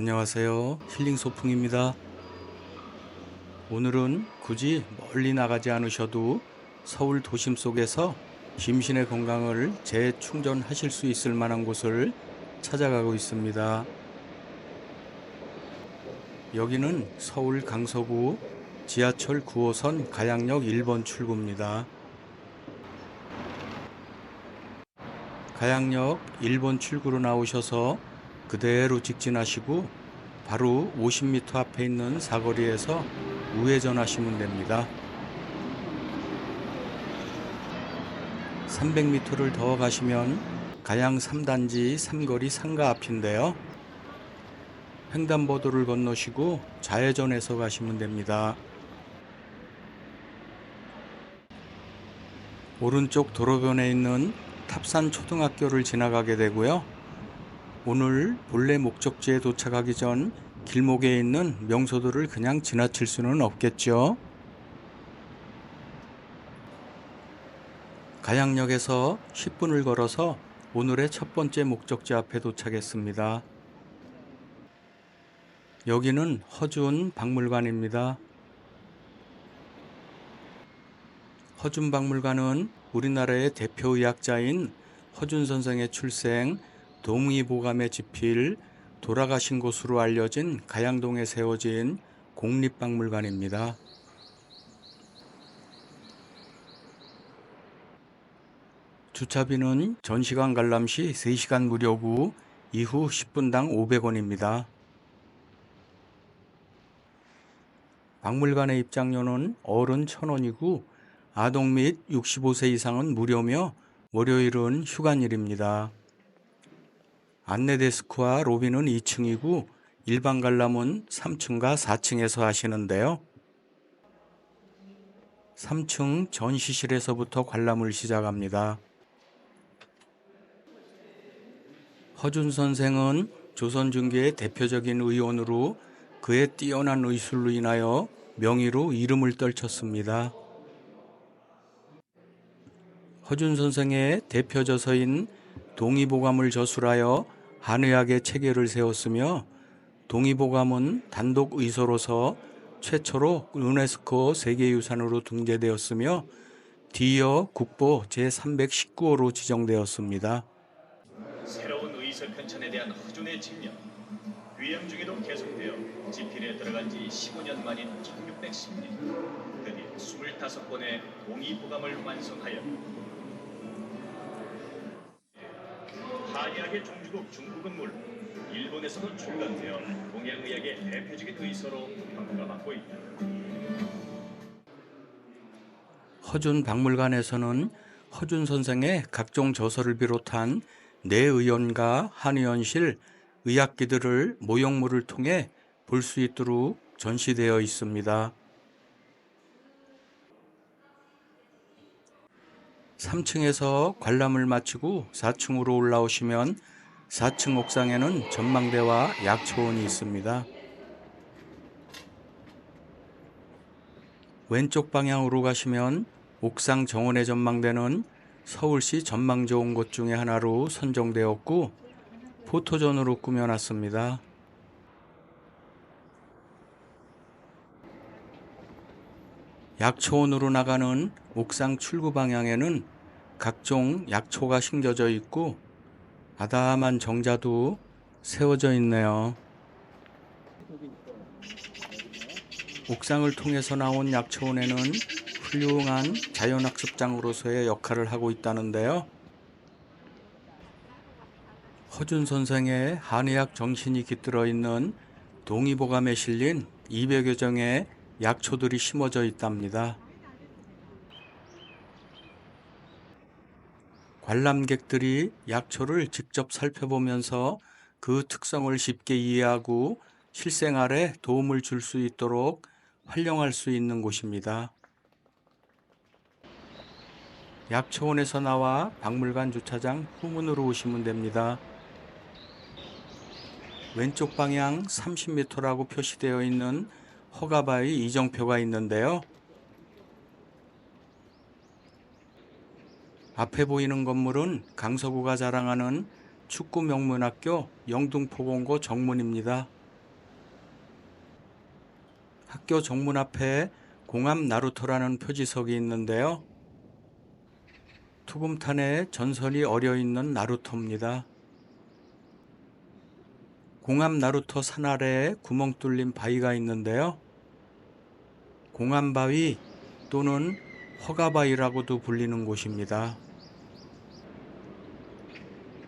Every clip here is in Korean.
안녕하세요. 힐링 소풍입니다. 오늘은 굳이 멀리 나가지 않으셔도 서울 도심 속에서 심신의 건강을 재충전하실 수 있을 만한 곳을 찾아가고 있습니다. 여기는 서울 강서구 지하철 9호선 가양역 1번 출구입니다. 가양역 1번 출구로 나오셔서 그대로 직진하시고 바로 50m 앞에 있는 사거리에서 우회전하시면 됩니다. 300m를 더 가시면 가양 3단지 삼거리 상가 앞인데요. 횡단보도를 건너시고 좌회전해서 가시면 됩니다. 오른쪽 도로변에 있는 탑산 초등학교를 지나가게 되고요. 오늘 본래 목적지에 도착하기 전 길목에 있는 명소들을 그냥 지나칠 수는 없겠죠. 가양역에서 10분을 걸어서 오늘의 첫 번째 목적지 앞에 도착했습니다. 여기는 허준 박물관입니다. 허준 박물관은 우리나라의 대표 의학자인 허준 선생의 출생, 동의보감의 지필, 돌아가신 곳으로 알려진 가양동에 세워진 공립박물관입니다. 주차비는 전시관 관람 시 3시간 무료고 이후 10분당 500원입니다. 박물관의 입장료는 어른 1000원이고 아동 및 65세 이상은 무료며 월요일은 휴관일입니다. 안내 데스크와 로비는 2층이고 일반 관람은 3층과 4층에서 하시는데요. 3층 전시실에서부터 관람을 시작합니다. 허준 선생은 조선중계의 대표적인 의원으로 그의 뛰어난 의술로 인하여 명의로 이름을 떨쳤습니다. 허준 선생의 대표 저서인 동의보감을 저술하여 한의학의 체계를 세웠으며 동의보감은 단독 의서로서 최초로 유네스코 세계유산으로 등재되었으며 뒤이어 국보 제319호로 지정되었습니다. 새로운 의사 편찬에 대한 허준의 집념 위험 중에도 계속되어 지필에 들어간 지 15년 만인 1610년 드디어 25번의 동의보감을 완성하여 한의학의 종주국 중국은 물론 일본에서도 출간되어 동양의학의 대표적인 의서로 평가 받고 있다. 허준 박물관에서는 허준 선생의 각종 저서를 비롯한 내의원과 한의원실, 의학기들을 모형물을 통해 볼 수 있도록 전시되어 있습니다. 3층에서 관람을 마치고 4층으로 올라오시면 4층 옥상에는 전망대와 약초원이 있습니다. 왼쪽 방향으로 가시면 옥상 정원의 전망대는 서울시 전망 좋은 곳 중에 하나로 선정되었고 포토존으로 꾸며놨습니다. 약초원으로 나가는 옥상 출구 방향에는 각종 약초가 심겨져 있고 아담한 정자도 세워져 있네요. 옥상을 통해서 나온 약초원에는 훌륭한 자연학습장으로서의 역할을 하고 있다는데요. 허준 선생의 한의학 정신이 깃들어 있는 동의보감에 실린 200여 정의 약초들이 심어져 있답니다. 관람객들이 약초를 직접 살펴보면서 그 특성을 쉽게 이해하고 실생활에 도움을 줄 수 있도록 활용할 수 있는 곳입니다. 약초원에서 나와 박물관 주차장 후문으로 오시면 됩니다. 왼쪽 방향 30m라고 표시되어 있는 허가바위 이정표가 있는데요. 앞에 보이는 건물은 강서구가 자랑하는 축구 명문학교 영등포공고 정문입니다. 학교 정문 앞에 공암 나루토라는 표지석이 있는데요. 투금탄에 전선이 어려 있는 나루토입니다. 공암 나루터 산 아래에 구멍 뚫린 바위가 있는데요. 공암 바위 또는 허가바위라고도 불리는 곳입니다.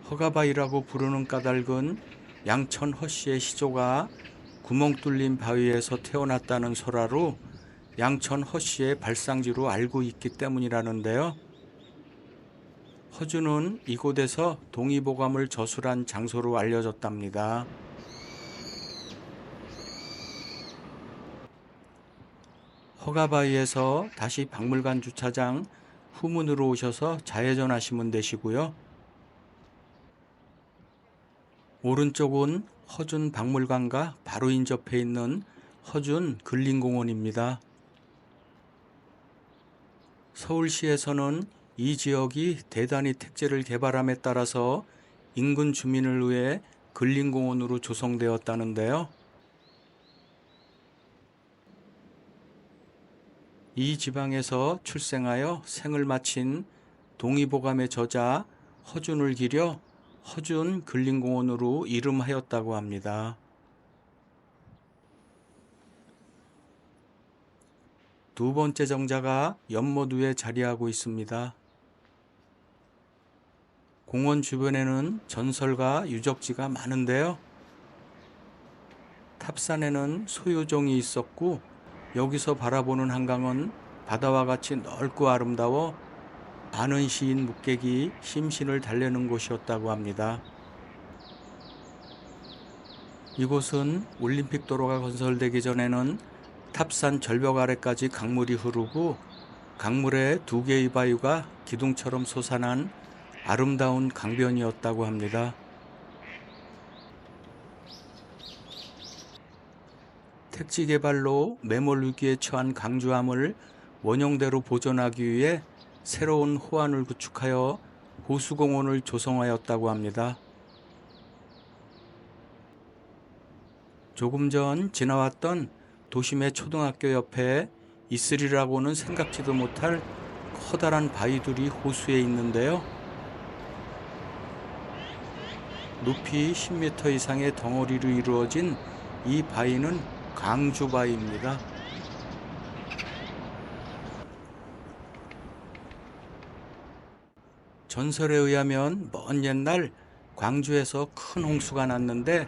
허가바위라고 부르는 까닭은 양천 허씨의 시조가 구멍 뚫린 바위에서 태어났다는 설화로 양천 허씨의 발상지로 알고 있기 때문이라는데요. 허주는 이곳에서 동의보감을 저술한 장소로 알려졌답니다. 허가바위에서 다시 박물관 주차장 후문으로 오셔서 좌회전 하시면 되시고요. 오른쪽은 허준 박물관과 바로 인접해 있는 허준 근린공원입니다. 서울시에서는 이 지역이 대단히 택지를 개발함에 따라서 인근 주민을 위해 근린공원으로 조성되었다는데요. 이 지방에서 출생하여 생을 마친 동의보감의 저자 허준을 기려 허준 근린공원으로 이름하였다고 합니다. 두 번째 정자가 연못 위에 자리하고 있습니다. 공원 주변에는 전설과 유적지가 많은데요. 탑산에는 소유종이 있었고 여기서 바라보는 한강은 바다와 같이 넓고 아름다워 많은 시인 묵객이 심신을 달래는 곳이었다고 합니다. 이곳은 올림픽 도로가 건설되기 전에는 탑산 절벽 아래까지 강물이 흐르고 강물에 두 개의 바위가 기둥처럼 솟아난 아름다운 강변이었다고 합니다. 택지 개발로 매몰 위기에 처한 강주암을 원형대로 보존하기 위해 새로운 호안을 구축하여 호수공원을 조성하였다고 합니다. 조금 전 지나왔던 도심의 초등학교 옆에 있으리라고는 생각지도 못할 커다란 바위들이 호수에 있는데요. 높이 10m 이상의 덩어리로 이루어진 이 바위는 강주바위입니다. 전설에 의하면 먼 옛날 광주에서 큰 홍수가 났는데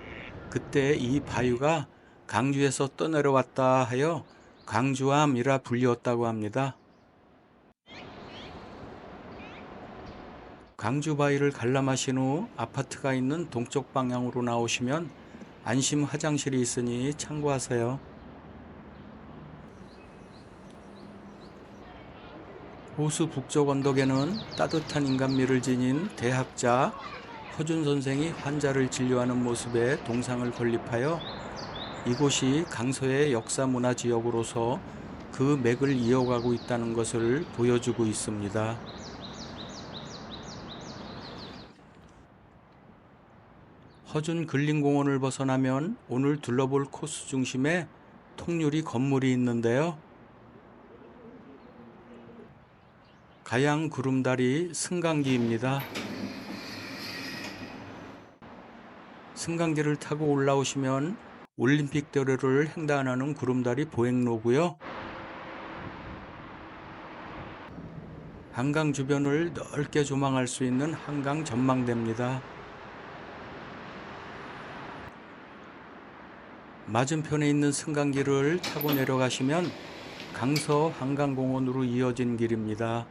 그때 이 바위가 강주에서 떠내려왔다 하여 강주암이라 불리웠다고 합니다. 강주 바위를 관람하신 후 아파트가 있는 동쪽 방향으로 나오시면 안심 화장실이 있으니 참고하세요. 호수 북쪽 언덕에는 따뜻한 인간미를 지닌 대학자 허준 선생이 환자를 진료하는 모습에 동상을 건립하여 이곳이 강서의 역사 문화 지역으로서 그 맥을 이어가고 있다는 것을 보여주고 있습니다. 허준 근린공원을 벗어나면 오늘 둘러볼 코스 중심에 통유리 건물이 있는데요. 가양 구름다리 승강기입니다. 승강기를 타고 올라오시면 올림픽 대로를 횡단하는 구름다리 보행로고요. 한강 주변을 넓게 조망할 수 있는 한강 전망대입니다. 맞은편에 있는 승강기를 타고 내려가시면 강서 한강공원으로 이어진 길입니다.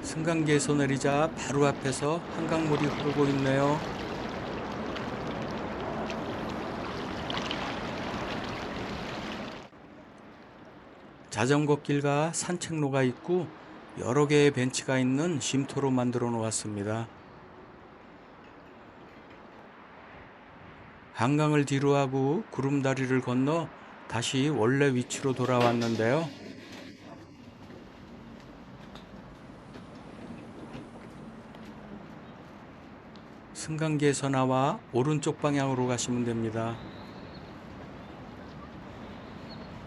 승강기에서 내리자 바로 앞에서 한강물이 흐르고 있네요. 자전거 길과 산책로가 있고 여러 개의 벤치가 있는 쉼터로 만들어 놓았습니다. 한강을 뒤로하고 구름다리를 건너 다시 원래 위치로 돌아왔는데요. 승강기에서 나와 오른쪽 방향으로 가시면 됩니다.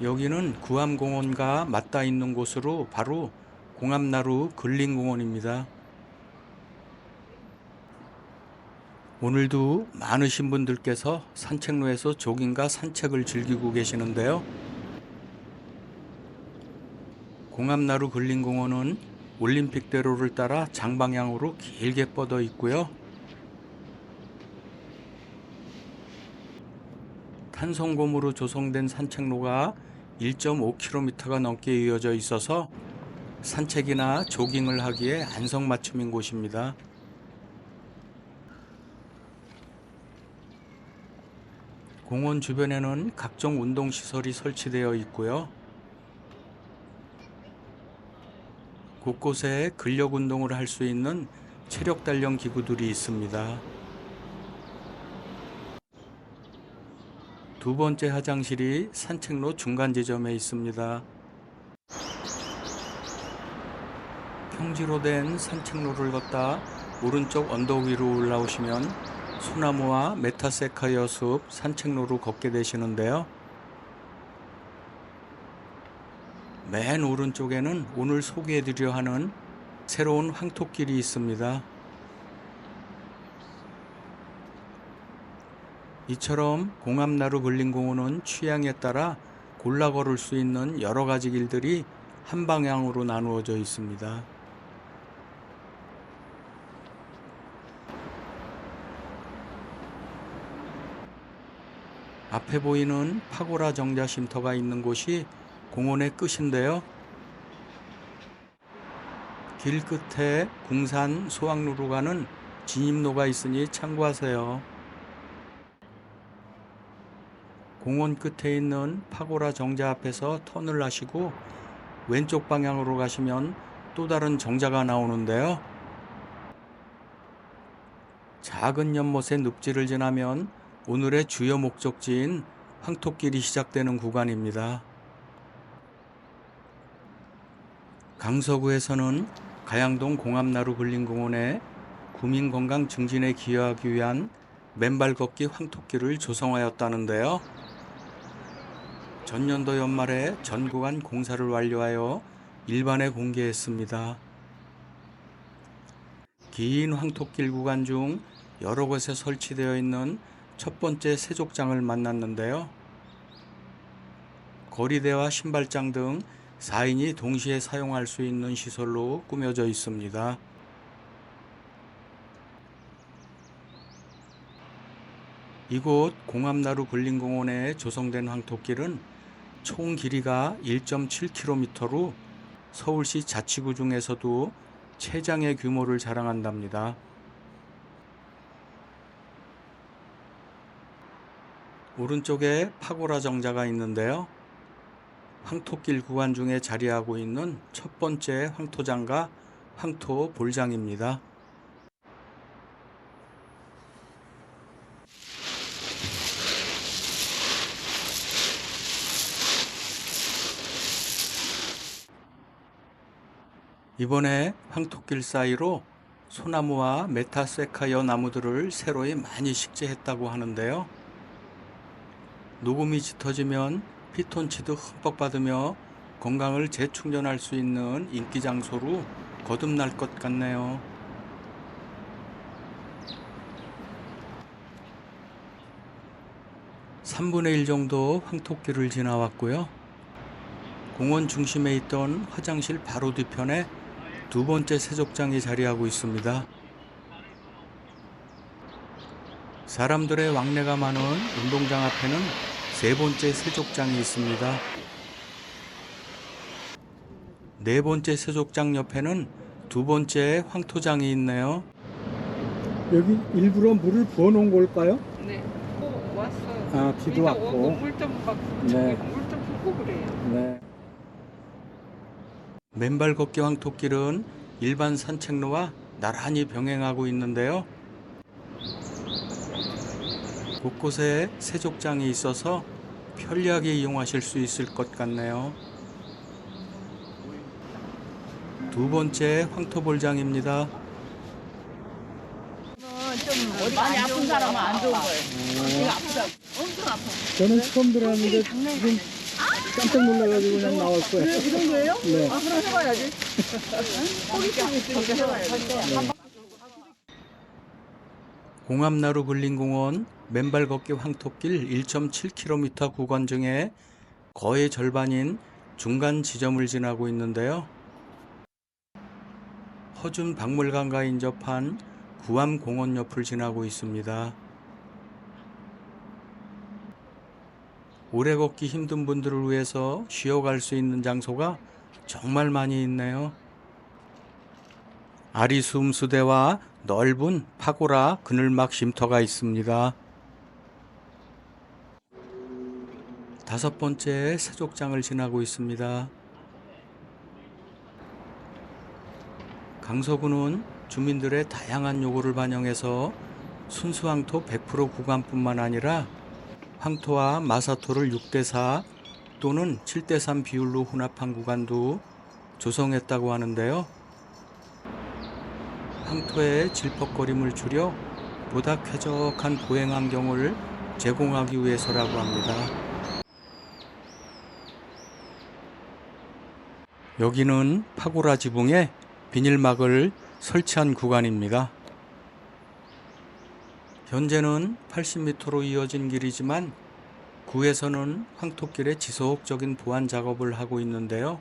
여기는 구암공원과 맞닿아 있는 곳으로 바로 공암나루 근린공원입니다. 오늘도 많으신 분들께서 산책로에서 조깅과 산책을 즐기고 계시는데요. 공암나루 근린공원은 올림픽대로를 따라 장방향으로 길게 뻗어 있고요. 탄성곰으로 조성된 산책로가 1.5km가 넘게 이어져 있어서 산책이나 조깅을 하기에 안성맞춤인 곳입니다. 공원 주변에는 각종 운동시설이 설치되어 있고요. 곳곳에 근력 운동을 할 수 있는 체력 단련 기구들이 있습니다. 두 번째 화장실이 산책로 중간 지점에 있습니다. 평지로 된 산책로를 걷다 오른쪽 언덕 위로 올라오시면 소나무와 메타세카이어 숲 산책로로 걷게 되시는데요. 맨 오른쪽에는 오늘 소개해드려 하는 새로운 황토길이 있습니다. 이처럼 공암나루 근린공원은 취향에 따라 골라 걸을 수 있는 여러 가지 길들이 한 방향으로 나누어져 있습니다. 앞에 보이는 파고라 정자 쉼터가 있는 곳이 공원의 끝인데요. 길 끝에 궁산 소학루로 가는 진입로가 있으니 참고하세요. 공원 끝에 있는 파고라 정자 앞에서 턴을 하시고 왼쪽 방향으로 가시면 또 다른 정자가 나오는데요. 작은 연못의 늪지를 지나면 오늘의 주요 목적지인 황토길이 시작되는 구간입니다. 강서구에서는 가양동 공암나루 근린공원에 구민 건강 증진에 기여하기 위한 맨발 걷기 황토길을 조성하였다는데요. 전년도 연말에 전 구간 공사를 완료하여 일반에 공개했습니다. 긴 황토길 구간 중 여러 곳에 설치되어 있는 첫 번째 세족장을 만났는데요. 거리대와 신발장 등 4인이 동시에 사용할 수 있는 시설로 꾸며져 있습니다. 이곳 공암나루 근린공원에 조성된 황토길은 총 길이가 1.7km로 서울시 자치구 중에서도 최장의 규모를 자랑한답니다. 오른쪽에 파고라 정자가 있는데요. 황토길 구간 중에 자리하고 있는 첫 번째 황토장과 황토 볼장입니다. 이번에 황토길 사이로 소나무와 메타세카이어 나무들을 새로이 많이 식재했다고 하는데요. 녹음이 짙어지면 피톤치드 흠뻑 받으며 건강을 재충전할 수 있는 인기 장소로 거듭날 것 같네요. (3분의 1) 정도 황토길을 지나왔고요. 공원 중심에 있던 화장실 바로 뒤편에 두 번째 세족장이 자리하고 있습니다. 사람들의 왕래가 많은 운동장 앞에는 세 번째 세족장이 있습니다. 네 번째 세족장 옆에는 두 번째 황토장이 있네요. 여기 일부러 물을 부어 놓은 걸까요? 네. 어, 왔어요. 아, 비도 왔고. 오고 물좀 막, 네. 물좀 붓고 그래요. 네. 맨발 걷기 황토길은 일반 산책로와 나란히 병행하고 있는데요. 곳곳에 세족장이 있어서 편리하게 이용하실 수 있을 것 같네요. 두 번째 황토볼장입니다. 좀 많이 아픈 사람은 안 좋은 거예요. 이거 아프다. 엄청 아파. 저는 처음 들어왔는데 지금. 깜짝 놀라가지고 그냥 나올 거야. 이 정도예요? 네. 아, 그럼 해봐야지. 호기심이 있으니까 해봐야지. 공암나루 근린공원 맨발 걷기 황토길 1.7km 구간 중에 거의 절반인 중간 지점을 지나고 있는데요. 허준 박물관과 인접한 구암공원 옆을 지나고 있습니다. 오래 걷기 힘든 분들을 위해서 쉬어갈 수 있는 장소가 정말 많이 있네요. 아리수 음수대와 넓은 파고라 그늘막 쉼터가 있습니다. 다섯 번째 세족장을 지나고 있습니다. 강서구는 주민들의 다양한 요구를 반영해서 순수황토 100% 구간뿐만 아니라 황토와 마사토를 6대4 또는 7대3 비율로 혼합한 구간도 조성했다고 하는데요. 황토의 질퍽거림을 줄여 보다 쾌적한 보행 환경을 제공하기 위해서라고 합니다. 여기는 파고라 지붕에 비닐막을 설치한 구간입니다. 현재는 80m로 이어진 길이지만 구에서는 황토길의 지속적인 보완 작업을 하고 있는데요.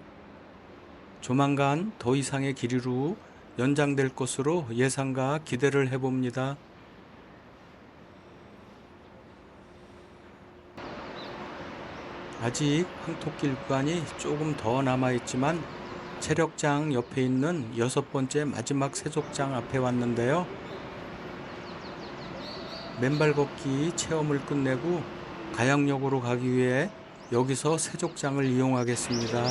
조만간 더 이상의 길이로 연장될 것으로 예상과 기대를 해봅니다. 아직 황토길 구간이 조금 더 남아있지만 체력장 옆에 있는 여섯 번째 마지막 세족장 앞에 왔는데요. 맨발 걷기 체험을 끝내고 가양역으로 가기 위해 여기서 세족장을 이용하겠습니다.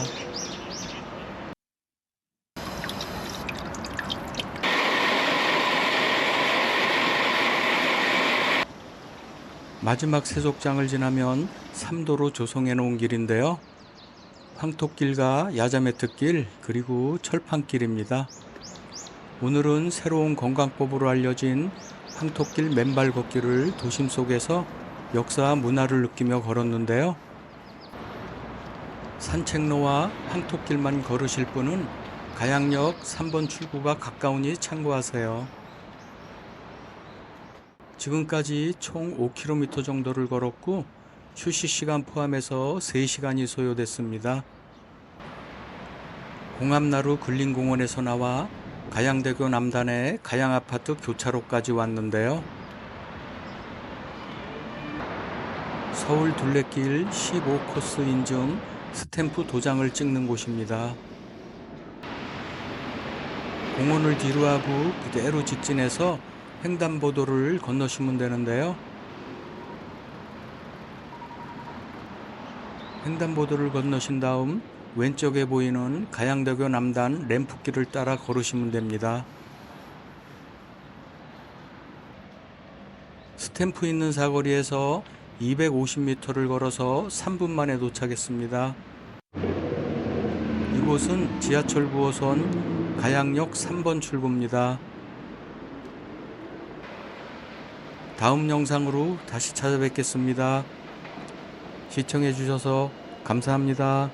마지막 세족장을 지나면 삼도로 조성해 놓은 길인데요. 황토길과 야자매트길 그리고 철판길입니다. 오늘은 새로운 건강법으로 알려진 황토길 맨발 걷기를 도심 속에서 역사와 문화를 느끼며 걸었는데요. 산책로와 황토길만 걸으실 분은 가양역 3번 출구가 가까우니 참고하세요. 지금까지 총 5km 정도를 걸었고 휴식 시간 포함해서 3시간이 소요됐습니다. 공암나루 근린공원에서 나와 가양대교 남단의 가양아파트 교차로까지 왔는데요. 서울 둘레길 15코스 인증 스탬프 도장을 찍는 곳입니다. 공원을 뒤로 하고 그대로 직진해서 횡단보도를 건너시면 되는데요. 횡단보도를 건너신 다음 왼쪽에 보이는 가양대교 남단 램프길을 따라 걸으시면 됩니다. 스탬프 있는 사거리에서 250m를 걸어서 3분 만에 도착했습니다. 이곳은 지하철 9호선 가양역 3번 출구입니다. 다음 영상으로 다시 찾아뵙겠습니다. 시청해 주셔서 감사합니다.